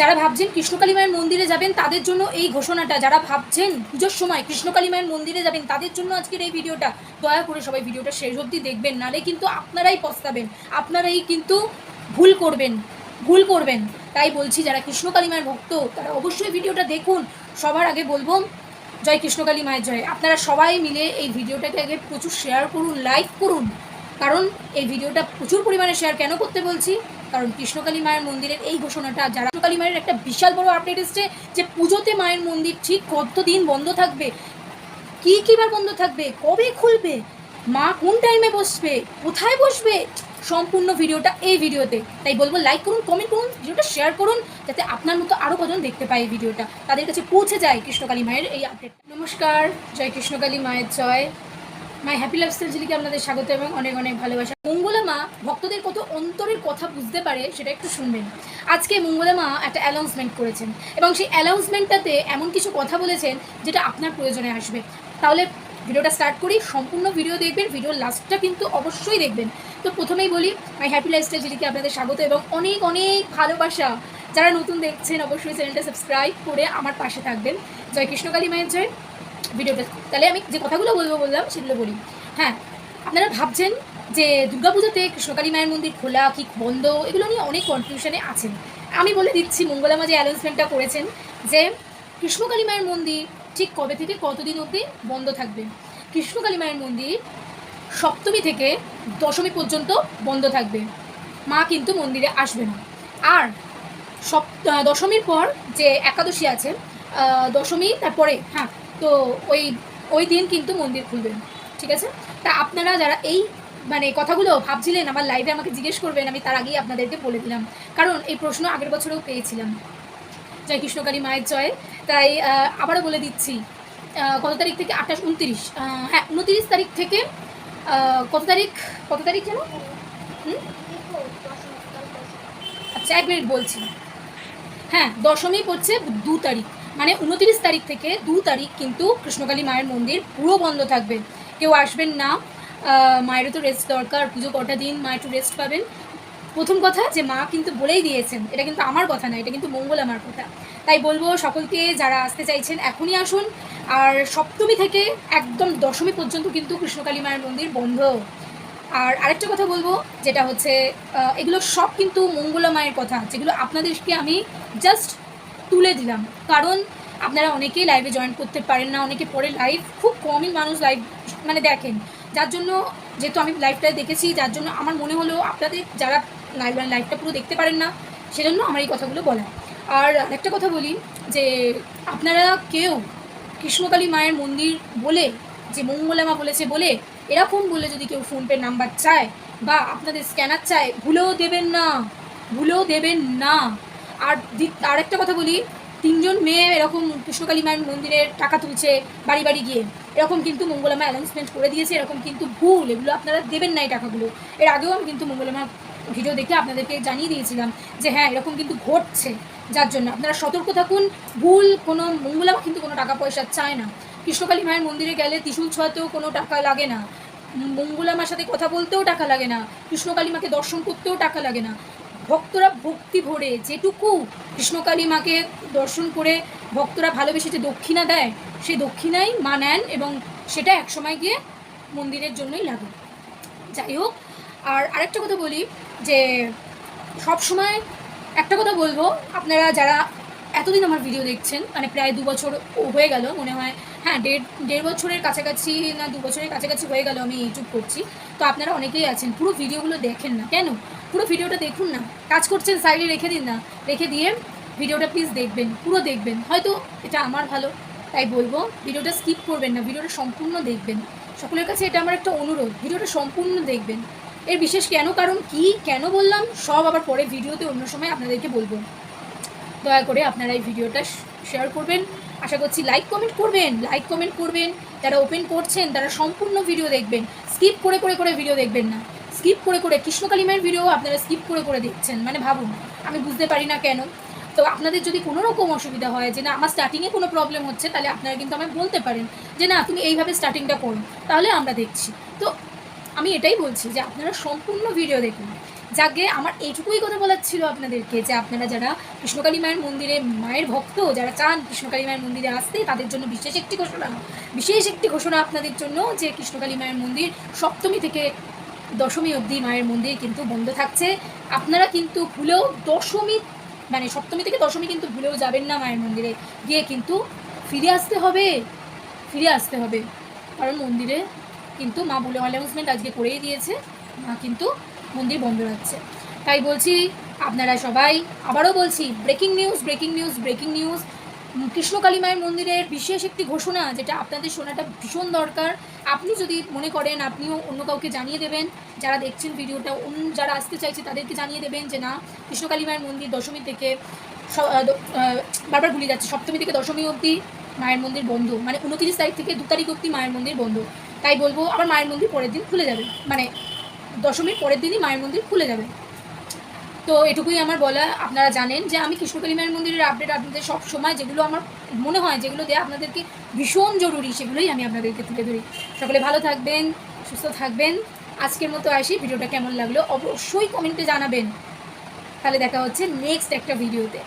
যারা ভাবছেন কৃষ্ণকালী মায়ের মন্দিরে যাবেন, তাদের জন্য এই ঘোষণাটা। যারা ভাবছেন পুজোর সময় কৃষ্ণকালী মায়ের মন্দিরে যাবেন, তাদের জন্য আজকের এই ভিডিওটা। দয়া করে সবাই ভিডিওটা শেষ অবধি দেখবেন, নালে কিন্তু আপনারাই পস্তাবেন। আপনারাই কিন্তু ভুল করবেন ভুল করবেন। তাই বলছি, যারা কৃষ্ণকালী মায়ের ভক্ত, তারা অবশ্যই ভিডিওটা দেখুন। সবার আগে বলব, জয় কৃষ্ণকালী মায়ের জয়। আপনারা সবাই মিলে এই ভিডিওটাকে আগে প্রচুর শেয়ার করুন লাইক করুন। কারণ এই ভিডিওটা প্রচুর পরিমাণে শেয়ার কেন করতে বলছি? কারণ কৃষ্ণকালী মায়ের মন্দিরের এই ঘোষণাটা, যারা কৃষ্ণকালী মায়ের একটা বিশাল বড় আপডেট এসছে যে পুজোতে মায়ের মন্দির ঠিক কতদিন বন্ধ থাকবে, কি কিবার বন্ধ থাকবে, কবে খুলবে, মা কোন টাইমে বসবে, কোথায় বসবে, সম্পূর্ণ ভিডিওটা এই ভিডিওতে। তাই বলব লাইক করুন কমেন্ট করুন, ভিডিওটা শেয়ার করুন, যাতে আপনার মতো আরও কজন দেখতে পায় এই ভিডিওটা। তাদের কাছে পৌঁছে যায় কৃষ্ণকালী মায়ের এই আপডেট নমস্কার, জয় কৃষ্ণকালী মায়ের জয়। মাই হ্যাপি লাইফস্টাইল ঝিলিকে আপনাদের স্বাগত এবং অনেক অনেক ভালোবাসা। মঙ্গলা মা ভক্তদের কত অন্তরের কথা বুঝতে পারে সেটা একটু শুনবেন। আজকে মঙ্গলা মা একটা অ্যানাউন্সমেন্ট করেছেন এবং সেই অ্যানাউন্সমেন্টটাতে এমন কিছু কথা বলেছেন যেটা আপনার প্রয়োজনে আসবে। তাহলে ভিডিওটা স্টার্ট করি, সম্পূর্ণ ভিডিও দেখবেন ভিডিওর লাস্টটা কিন্তু অবশ্যই দেখবেন। তো প্রথমেই বলি মাই হ্যাপি লাইফস্টাইল ঝিলিকে আপনাদের স্বাগত এবং অনেক অনেক ভালোবাসা। যারা নতুন দেখছেন, অবশ্যই চ্যানেলটা সাবস্ক্রাইব করে আমার পাশে থাকবেন। জয় কৃষ্ণকালী মায়ের জয়। ভিডিওটা তাহলে আমি যে কথাগুলো বলব বললাম, সেগুলো বলি। হ্যাঁ আপনারা ভাবছেন যে দুর্গাপূজাতে কৃষ্ণকালী মায়ের মন্দির খোলা, কি বন্ধ, এগুলো নিয়ে অনেক কনফিউশনে আছেন। আমি বলে দিচ্ছি, মঙ্গলামা যে অ্যানাউন্সমেন্টটা করেছেন যে কৃষ্ণকালী মায়ের মন্দির ঠিক কবে থেকে কতদিন অবধি বন্ধ থাকবে? কৃষ্ণকালী মায়ের মন্দির সপ্তমী থেকে দশমী পর্যন্ত বন্ধ থাকবে। মা কিন্তু মন্দিরে আসবে না। আর সপ দশমীর পর যে একাদশী আছে দশমী, তারপরে হ্যাঁ তো ওই ওই দিন কিন্তু মন্দির খুলবেন, ঠিক আছে? তা আপনারা যারা এই মানে কথাগুলো ভাবছিলেন, আমার লাইভে আমাকে জিজ্ঞেস করবেন, আমি তার আগেই আপনাদেরকে বলে দিলাম। কারণ এই প্রশ্ন আগের বছরেও পেয়েছিলাম। জয় কৃষ্ণকালী মায়ের জয়। তাই আবারও বলে দিচ্ছি কত তারিখ থেকে? আঠাশ, উনতিরিশ। হ্যাঁ উনতিরিশ তারিখ থেকে কত তারিখ? কত তারিখ যেন? আচ্ছা এক মিনিট বলছি। হ্যাঁ দশমী পড়ছে দু তারিখ। মানে উনতিরিশ তারিখ থেকে দু তারিখ কিন্তু কৃষ্ণকালী মায়ের মন্দির পুরো বন্ধ থাকবে। কেউ আসবেন না। মায়েরও তো রেস্ট দরকার, পুজো কটা দিন মা একটু রেস্ট পাবেন। প্রথম কথা যে মা কিন্তু বলেই দিয়েছেন, এটা কিন্তু আমার কথা না, এটা কিন্তু মঙ্গল আমার কথা। তাই বলব সকলকে যারা আসতে চাইছেন এখনই আসুন। আর সপ্তমী থেকে একদম দশমী পর্যন্ত কিন্তু কৃষ্ণকালী মায়ের মন্দির বন্ধ। আর আরেকটা কথা বলব, যেটা হচ্ছে এগুলো সব কিন্তু মঙ্গলা মায়ের কথা, যেগুলো আপনাদেরকে আমি জাস্ট তুলে দিলাম। কারণ আপনারা অনেকেই লাইভে জয়েন করতে পারেন না, অনেকে পরে লাইভ খুব কমই মানুষ লাইভ মানে দেখেন। যার জন্য যেহেতু আমি লাইভটা দেখেছি, যার জন্য আমার মনে হলো আপনাদের যারা লাইভ লাইভটা পুরো দেখতে পারেন না, সেজন্য আমার এই কথাগুলো বলা। আর একটা কথা বলি, যে আপনারা কেউ কৃষ্ণকালী মায়ের মন্দির বলে, যে মঙ্গলামা বলেছে বলে, এরকম বলে যদি কেউ ফোনপে নাম্বার চায়, বা আপনাদের স্ক্যানার চায়, ভুলেও দেবেন না, ভুলেও দেবেন না। আর দ্বি- আরেকটা কথা বলি, তিনজন মেয়ে এরকম কৃষ্ণকালী মায়ের মন্দিরের টাকা তুলছে, বাড়ি বাড়ি গিয়ে। এরকম কিন্তু মঙ্গলামা অ্যানাউন্সমেন্ট করে দিয়েছে, এরকম কিন্তু ভুল, এগুলো আপনারা দেবেন না এই টাকাগুলো। এর আগেও আমি কিন্তু মঙ্গলামা ভিডিও দেখে আপনাদেরকে জানিয়ে দিয়েছিলাম যে হ্যাঁ এরকম কিন্তু ঘটছে, যার জন্য আপনারা সতর্ক থাকুন, ভুল কোনো মঙ্গলামা কিন্তু কোনো টাকা পয়সা চায় না। কৃষ্ণকালী মায়ের মন্দিরে গেলে ত্রিশূল ছোঁয়াতেও কোনো টাকা লাগে না। মঙ্গলামার সাথে কথা বলতেও টাকা লাগে না। কৃষ্ণকালী মাকে দর্শন করতেও টাকা লাগে না। ভক্তরা ভক্তি ভরে, যেটুকু কৃষ্ণকালী মাকে দর্শন করে ভক্তরা ভালোবেসে যে দক্ষিণা দেয় সেই দক্ষিণাই মা নেন এবং সেটা একসময় গিয়ে মন্দিরের জন্যই লাগে। যাই হোক, আর আরেকটা কথা বলি যে সব সময় একটা কথা বলব, আপনারা যারা এতদিন আমার ভিডিও দেখছেন মানে প্রায় দু বছর হয়ে গেল, মনে হয় হ্যাঁ দেড় দেড় বছরের কাছাকাছি না দু বছরের কাছাকাছি হয়ে গেল আমি ইউটিউব করছি। তো আপনারা অনেকেই আছেন, পুরো ভিডিওগুলো দেখেন না। কেন? পুরো ভিডিওটা দেখুন না। কাজ করছেন, সাইডে রেখে দিন না। রেখে দিয়ে ভিডিওটা প্লিজ দেখবেন, পুরো দেখবেন। হয়তো এটা আমার ভালো, তাই বলব, ভিডিওটা স্কিপ করবেন না, ভিডিওটা সম্পূর্ণ দেখবেন। সকলের কাছে এটা আমার একটা অনুরোধ, ভিডিওটা সম্পূর্ণ দেখবেন। এর বিশেষ কেন কারণ, কি কেন বললাম, সব আবার পরে ভিডিওতে অন্য সময় আপনাদেরকে বলব। দয়া করে আপনারা এই ভিডিওটা শেয়ার করবেন। আশা করছি লাইক কমেন্ট করবেন লাইক কমেন্ট করবেন। যারা ওপেন করছেন, তারা সম্পূর্ণ ভিডিও দেখবেন। স্কিপ করে করে করে ভিডিও দেখবেন না। স্কিপ করে করে কৃষ্ণকালী মায়ের ভিডিও আপনারা স্কিপ করে করে দেখছেন। মানে ভাবুন, আমি বুঝতে পারি না কেন? তো আপনাদের যদি কোনো রকম অসুবিধা হয় যে, না, আমার স্টার্টিংয়ে কোনো প্রবলেম হচ্ছে, তাহলে আপনারা কিন্তু আমায় বলতে পারেন যে, না, তুমি এইভাবে স্টার্টিংটা করুন তাহলে আমরা দেখছি। তো আমি এটাই বলছি যে, আপনারা সম্পূর্ণ ভিডিও দেখুন। যাকে আমার এইটুকুই কথা বলার ছিল আপনাদেরকে যে আপনারা যারা কৃষ্ণকালী মায়ের মন্দিরে মায়ের ভক্ত, যারা চান কৃষ্ণকালী মায়ের মন্দিরে আসতে, তাদের জন্য বিশেষ একটি ঘোষণা, বিশেষ একটি ঘোষণা আপনাদের জন্য যে কৃষ্ণকালী মায়ের মন্দির সপ্তমী থেকে দশমী অবধি মায়ের মন্দির কিন্তু বন্ধ থাকছে। আপনারা কিন্তু ভুলেও দশমী মানে সপ্তমী থেকে দশমী কিন্তু ভুলেও যাবেন না মায়ের মন্দিরে। গিয়ে কিন্তু ফিরে আসতে হবে, ফিরে আসতে হবে। কারণ মন্দিরে কিন্তু মা বলে অ্যানাউন্সমেন্ট আজকে করেই দিয়েছে। মা কিন্তু মন্দির বন্ধ রাখছে তাই বলছি, আপনারা সবাই আবারও বলছি breaking news breaking news breaking news Krishnakali মায়ের মন্দিরের বিশেষ একটি ঘোষণা, যেটা আপনাদের শোনাটা ভীষণ দরকার। আপনি যদি মনে করেন, আপনিও অন্য কাউকে জানিয়ে দেবেন, যারা দেখছেন ভিডিওটা, অন্য যারা আসতে চাইছে, তাদেরকে জানিয়ে দেবেন যে না কৃষ্ণকালী মায়ের মন্দির দশমী থেকে বারবার ভুলে যাচ্ছে, সপ্তমী থেকে দশমী অবধি মায়ের মন্দির বন্ধ। মানে উনত্রিশ তারিখ থেকে দু তারিখ অবধি মায়ের মন্দির বন্ধ। তাই বলব, আবার মায়ের মন্দির পরের দিন খুলে যাবে। মানে দশমীর পরের দিনই মায়ের মন্দির খুলে যাবে। তো এটুকুই আমার বলা, আপনারা জানেন যে আমি কৃষ্ণকালী মায়ের মন্দিরের আপডেট আপনাদের সব সময় যেগুলো আমার মনে হয়, যেগুলো দেওয়া আপনাদেরকে ভীষণ জরুরি, সেগুলোই আমি আপনাদেরকে তুলে ধরি। সকলে ভালো থাকবেন, সুস্থ থাকবেন। আজকের মতো আসি। ভিডিওটা কেমন লাগল অবশ্যই কমেন্টে জানাবেন। তাহলে দেখা হচ্ছে নেক্সট একটা ভিডিওতে